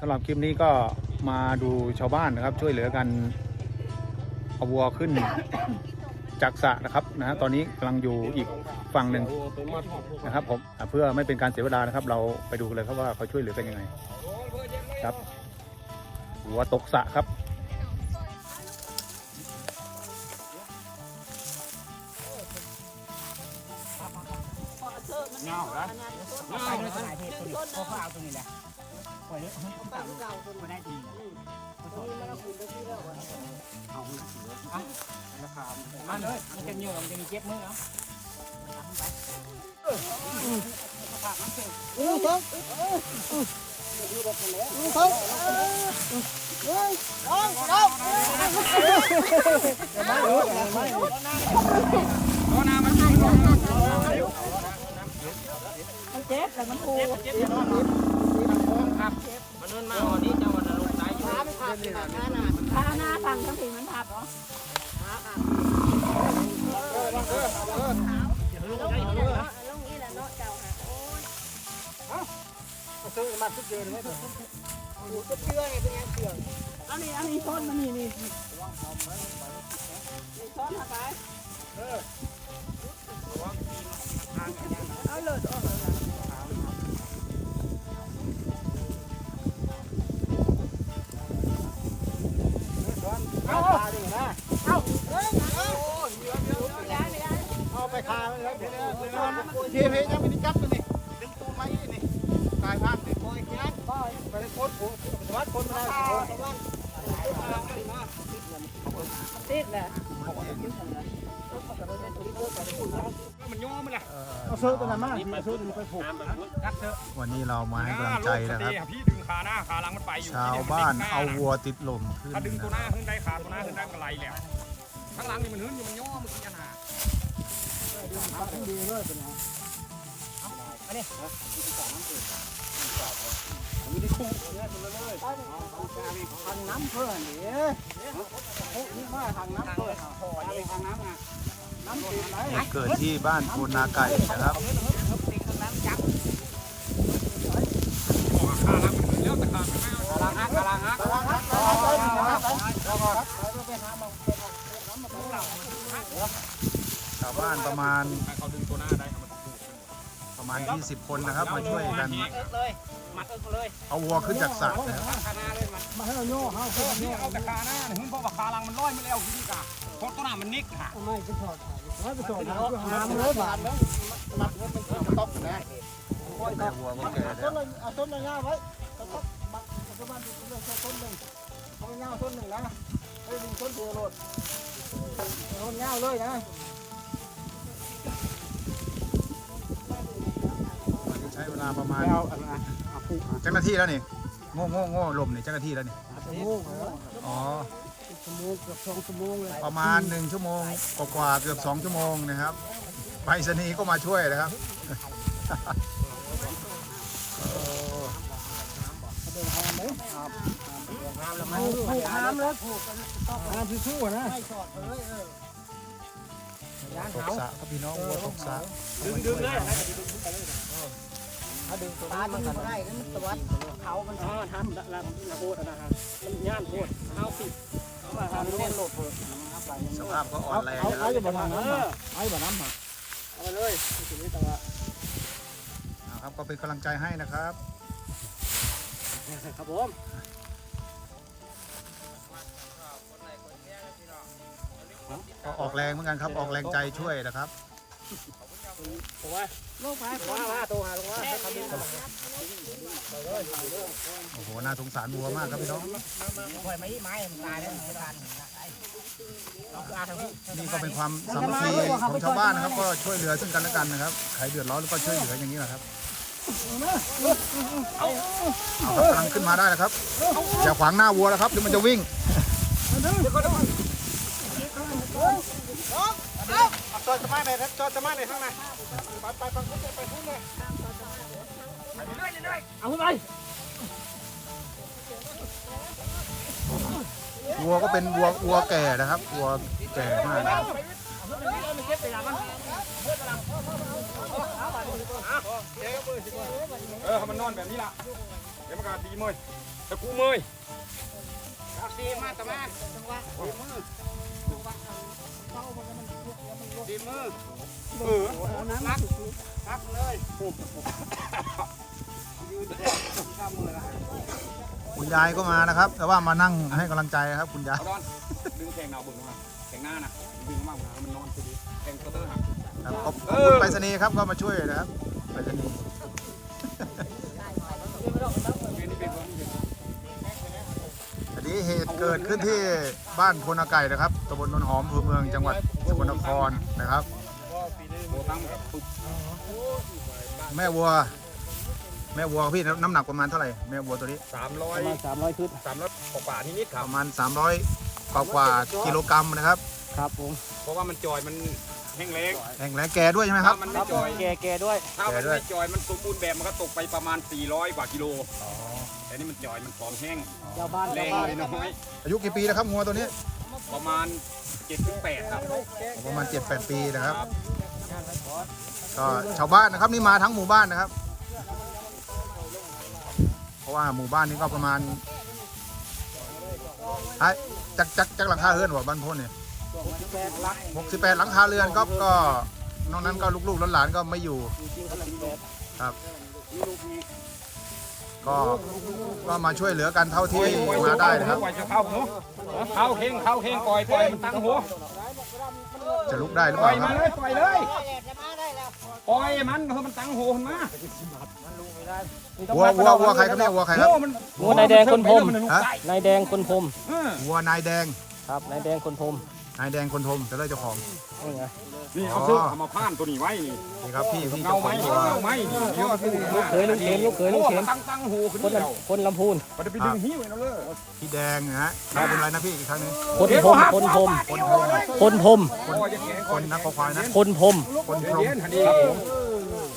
สำหรับคลิปนี้ก็มาดูชาวบ้านนะครับ ช่วยเหลือกันเอาวัวขึ้น จากสระนะครับนะฮะตอนนี้กำลังอยู่อีกฝั่งหนึ่งนะครับผมอะเพื่อไม่เป็นการเสียเวลานะครับ เราไปดูกันเลยครับว่าเขาช่วยเหลือกันยังไง ครับวัวตกสระครับ งาแล้วเงาเลยขนาดเทตัวนี้พอเขาเอาตัวนี้แหละปล่อยเลยมันต้องตัดไม่ได้ตัวนี้เอาเอาราคามันเลยมันจะเหนียมันจะมีเจ็บมือเนาะมัน เจ็บแต่มันปูมันนั่นมาวันนี้จ้าวันลงตายอยู่ขาหน้าขาหน้าฟังทั้งทีมันทับเหรอซื้อมาทุกเดือนเลยอันนี้อันนี้ช้อนมันนี่นี่นี่ช้อนมาไปเอา เลยโคตรโครคนมาได้คนมาติดแหละมันย่อมันแหละเอาซื้อตัวนั้นมาเซื้อตัวนี้ไปผูกกัดเถอวันนี้เรามาให้กำลังใจนะครับพี่ดึงขาหน้าขาหลังมันไปอยู่ชาวบ้านเอาวัวติดลมขึ้นถ้าดึงตัวหน้าขึ้นได้ขาตัวหน้าขึ้นได้มันไหลแล้วข้างหลังนี่มันหื้นอยู่มันย่อมันกินกันหาดีเลยเป็นไง ทางน้ำเพื่อนดินี่มาทางน้ำเพื่อนพอดีทางน้ำอะน้ำตีไหนเกิดที่บ้านโพนาไก่นะครับชาวบ้านประมาณประมาณ 20 คนนะครับ มาช่วยกันเลย มัดเอิ้งเลยเอาวัวขึ้นจากสระนะครับขาหน้าเลยมันมาให้เราโย่ห้าคนนี่เอาแต่ขาหน้าเนี่ยหื้นเพราะว่าขาหลังมันลอยไม่แล้วที่นี่กะเพราะตัวหน้ามันนิกค่ะไม่ไปถอดไม่ไปถอดหามเลยผ่านแล้วมัดมันเป็นต๊อกนะแม่วัวก็แก่แล้ต้วนเอาต้นง่ายไว้ต๊อกมัดประมาณเรื่องต้นหนึ่งเอาง่ายต้นหนึ่งนะให้ดึงต้นเดียวโลดต้นง่ายเลยนะวันนี้ใช้เวลาประมาณ เอาอะไรเอาผูกเจ้าหน้าที่แล้วนี่โง่โง่โง่ลมนี่เจ้าหน้าที่แล้วนี่ชั่วโมงอ๋อชั่วโมงเกือบสองชั่วโมงเลยประมาณ1ชั่วโมงกว่าๆเกือบ2ชั่วโมงนะครับไปรษณีย์ก็มาช่วยนะครับโอ้เดินทางไหมครับผูกหามแล้วผูกหามสู้ๆนะตกสระครับพี่น้องวัวตกสระดึงดึงเลย ถ้าดึงตัวนี้มันก็ได้แล้วมันตวัดเขามันอ๋อทำละละละโคตรนะฮะมันย่านโคตรเอาสิเอามาทำทำเล่เล่นนโหลดเพิ่มสภาพก็อ่อเอานแรงเอานะคเอารับจะมาทางน้ำมาเอาแบบน้ำมาเอามาเลยทีนี้แต่ว่านะครับก็เป็นกำลังใจให้นะครับครับผมก็ออกแรงเหมือนกันครับออกแรงใจช่วยนะครับ ผมาลงไปว่าว่าตัวหาลงว่าทำดีโอ้โห น่าสงสารวัวมากครับพี่น้องปล่อยไม้ไม้ตายแล้วตายนี่ก็เป็นความสามัคคีของชาวบ้านนะครับ ก็ช่วยเหลือซึ่งกันและกันนะครับ ใครเดือดร้อนก็ช่วยเหลืออย่างนี้แหละครับเอาครับกำลังขึ้นมาได้แล้วครับอย่าขวางหน้าวัวนะครับเดี๋ยวมันจะวิ่ง จอดจะมาไหนจอดจะมาไหนข้างในไปไปไปพุ่งไปพุ่งเลยเอาขึ้นไปวัวก็เป็นวัววัวแก่นะครับวัวแก่มากนะครับเออมันนอนแบบนี้ล่ะเดี๋ยวมันก็ดีเมยตะกูเมยดีมากตะมา ดีมือเออพักเลยยืนแดดข้ามือละคุณยายก็มานะครับ แต่ว่ามานั่งให้กำลังใจครับ คุณยายเอาดอนดึงแข่งหนาบึงมาแข่งหน้านะดึงมากมามันนอนพอดีแข่งกระเตอร์หักครับขอบคุณไปรษณีย์ครับก็มาช่วยนะครับไปรษณีย์นี่เป็นคนที่อันนี้เหตุเกิดขึ้นที่บ้านพลนาไก่นะครับตำบลนนหอมอำเภอเมืองจังหวัด กลนครนะครับโบตั้งแบบปุ๊บแม่วัว แม่วัวพี่น้ำหนักประมาณเท่าไหร่แม่วัวตัวนี้สามร้อปยระมาณสามร้อยขึ้นสามร้อยกว่าๆนิดๆคปรับ ระมาณ 300กว่ากว่ากิโลกรัมนะครับครับผมเพราะว่ามันจอยมันแห้งแล้งแข็งแรงแก่ด้วยใช่ไหมครับถ้ามันคไม่รับจอย แกแกด้วย ถ้ามันแก่ด้วยไม่จอยมันสมบูรณ์แบบมันก็ตกไปประมาณ 400 กว่ากิโลแต่นี่มันจอยมันผอมแห้งเจ้าบ้านแรเจ้างบ้านเลยน้อยอายุกี่ปีแล้วครับงัวตัวนี้ประมาณ ครับประมาณ7-8 ปีนะครับ ก็ชาวบ้านนะครับนี่มาทั้งหมู่บ้านนะครับ เพราะว่าหมู่บ้านนี้ก็ประมาณไอ้จักจักจักหลังคาเรือนว่าบ้านพ้นเนี่ย68หลังคาเรือนก็ก็นอกนั้นก็ลูกๆหลานๆก็ไม่อยู่ครับ ก็ก็มาช่วยเหลือกันเท่าที่มาได้นะครับปล่อยจะเข้าหัวเข้าเข่งเข้าเข่งปล่อยปล่อยมันตั้งหัวจะลุกได้หรือปเปล่อล่ายคมารับเลยปล่อยเลยปล่อยมันเพื่อมันตั้งหัวมันมาวัววัววัวใครครับเนี่ยวัวใครครับ หัวมันวัวนายแดงคนพรม ฮะ นายแดงคนพรมเออวัวนายแดงครับนายแดงคนพรม นายแดงคนทมจะเลิกเจ้าของ นี่ไงนี่เอาซื้อเอามาพานตัวนี้ไว้นี่นี่ครับพี่พี่เงาเจ้าขไหมองวัวเงาไหมนี่เดี๋ยวมันพูดลูกเขยลูกเขยลูกเขยลูกเขยตั้งตั้งหัวขึ้นคนเดียวลำคนลำพูน มันจะไปดึงหิ้วไว้นะเลยพี่แดงนะฮะนายเป็นอะไรนะพี่อีกครั้งหนึงคนพรมคนพรมคนทมคนพรมคอยจะแข็งคนนักควายนะคนพรมคนพรหม เย็นๆทันที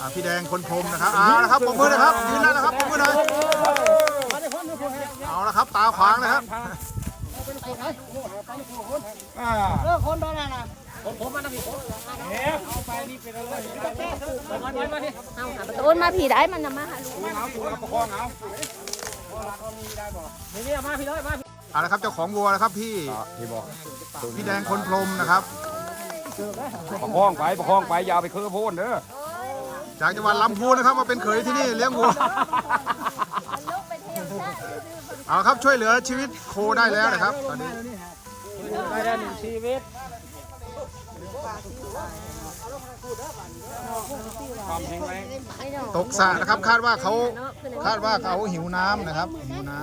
อ่าพี่แดงคนพรหมนะครับเอาละครับปมมือนะครับยืนได้แล้วครับปมมือหน่อยเอาละครับตาขวางนะครับ อ่าเออคนโดนอะไรแหมเอาไปนี่เป็นอะไรเอาหาประตูมาผีได้มันนะมาหาลูกเอาถูกเอาประคองเอาเอาละครับเจ้าของวัวนะครับพี่พี่บอกพี่แดงคนพรมนะครับประคองไปประคองไปยาวไปเคอโพนเด้อจากจังหวัดลำพูนนะครับมาเป็นเขยที่นี่เลี้ยงวัว ลูกไปเที่ยวได้เอาครับช่วยเหลือชีวิตโคได้แล้วนะครับตอนนี้ได้ได้หนึ่งชีวิตความแข็งแรงไม่เนาะตกสระนะครับคาดว่าเขาคาดว่าเขาหิวน้ำนะครับ หิวน้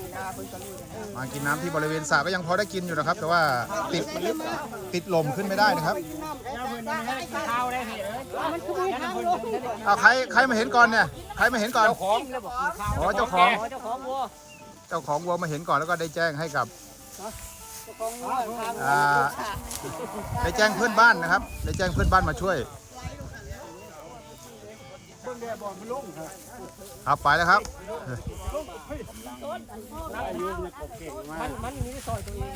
ำมากินน้ำที่บริเวณสระก็ยังพอได้กินอยู่นะครับ แต่ว่าติดติดลมขึ้นไม่ได้นะครับเอาใครใครมาเห็นก่อนเนี่ย ครมาเห็นก่อน เจ้าของอ๋อเจ้าของ เจ้าของวัวเจ้าของวัวมาเห็นก่อนแล้วก็ได้แจ้งให้กับอ่าได้แจ้งเพื่อนบ้านนะครับ ได้แจ้งเพื่อนบ้านมาช่วย ครับไปแล้วครับมันมันมีซอยตัวเอง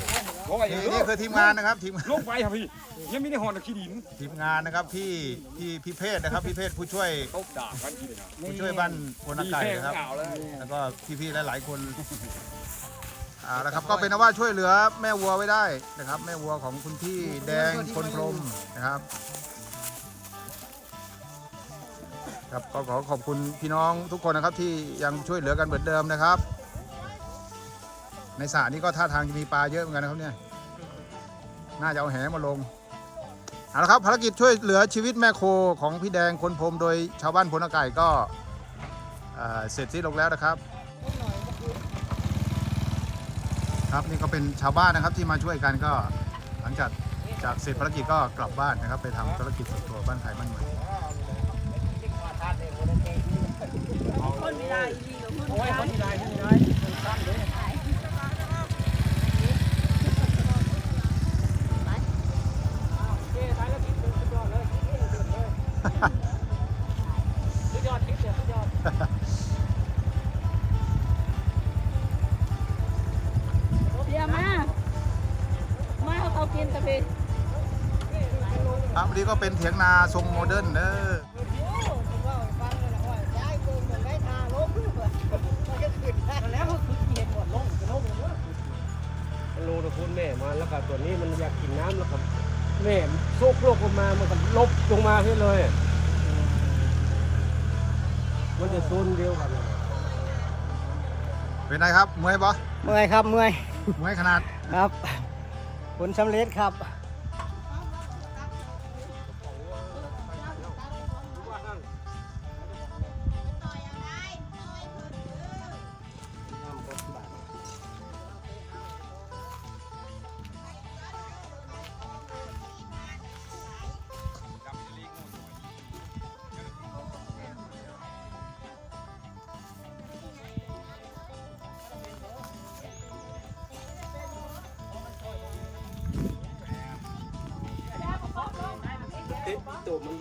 โอ้ยนี่นี่คือทีมงานนะครับทีมลงไปครับพี่ยังไม่ได้หอนขี้ดินทีมงานนะครับพี่พี่พี่เพศนะครับพี่เพศผู้ช่วยตบด่ากันขี้ดินนะผู้ช่วยบ้านพลนาไก่แห้งนะครับเก่าเลยแล้วก็พี่ๆหลายๆคนอ่าแล้วครับก็เป็นนะว่าช่วยเหลือแม่วัวไว้ได้นะครับ แม่วัวของคุณพี่แดงคนพรหมนะครับ ครับก็ขอขอบคุณพี่น้องทุกคนนะครับที่ยังช่วยเหลือกันเหมือนเดิมนะครับ ในสระนี้ก็ท่าทางจะมีปลาเยอะเหมือนกันนะครับเนี่ยน่าจะเอาแหมาลงเอาละครับภารกิจช่วยเหลือชีวิตแม่โคของพี่แดงคนพรมโดยชาวบ้านพลนาไก่ก็เสร็จสิ้นลงแล้วนะครับ ครับนี่ก็เป็นชาวบ้านนะครับที่มาช่วยกันก็หลังจากจากเสร็จภารกิจก็กลับบ้านนะครับ ไปทำธุรกิจส่วนตัวบ้านไทยบ้านเมือง คนไม่ได้ดีกับคนโอ้ยคนมีลายคนมีลายคนซ้ำเลยครับวันนี้ก็เป็นเถียงนาทรงโมเดิร์นเด้อ นน้ำแล้วครับแม่โซกโลกออกมามันก็ลบลงมาให้เลย มันจะโซนเดียวกันเป็นไงครับเมื่อยปะเมื่อยครับเมื่อย เมื่อยขนาดครับ ผลสำเร็จครับ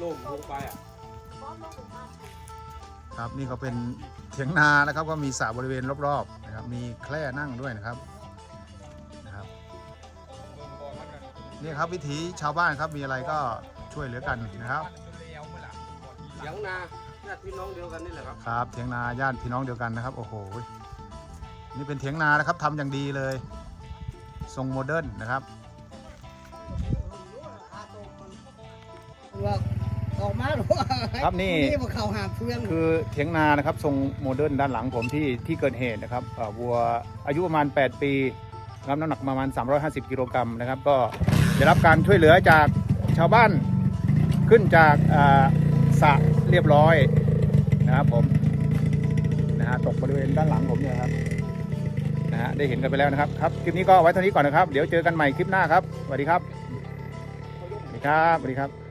ตัวมันลงลงไปอะครับนี่ก็เป็นเถียงนานะครับก็มีสระบริเวณรอบๆนะครับมีแคร่นั่งด้วยนะครับนะครับนี่ครับวิถีชาวบ้านครับมีอะไรก็ช่วยเหลือกันนะครับเสียงนาญาติพี่น้องเดียวกันนี่แหละครับครับเถียงนาญาติพี่น้องเดียวกันนะครับโอ้โหนี่เป็นเถียงนานะครับทำอย่างดีเลยทรงโมเดิร์นนะครับว่า ออกมาหรือว่าครับนี่ นี่ว่าเขาหาเพื่อนคือเถียงนานะครับทรงโมเดิร์นด้านหลังผมที่ที่เกิดเหตุนะครับเอ่อวัวอายุประมาณ 8 ปีนะครับน้ำหนักประมาณ 350 กิโลกรัมนะครับ ก็ได้รับการช่วยเหลือจากชาวบ้านขึ้นจากอ่าสระเรียบร้อยนะครับผมนะฮะตกบริเวณด้านหลังผมเนี่ยครับนะฮะได้เห็นกันไปแล้วนะครับครับคลิปนี้ก็ไว้เท่านี้ก่อนนะครับ เดี๋ยวเจอกันใหม่คลิปหน้าครับสวัสดีครับสวัสดีครับสวัสดีครับ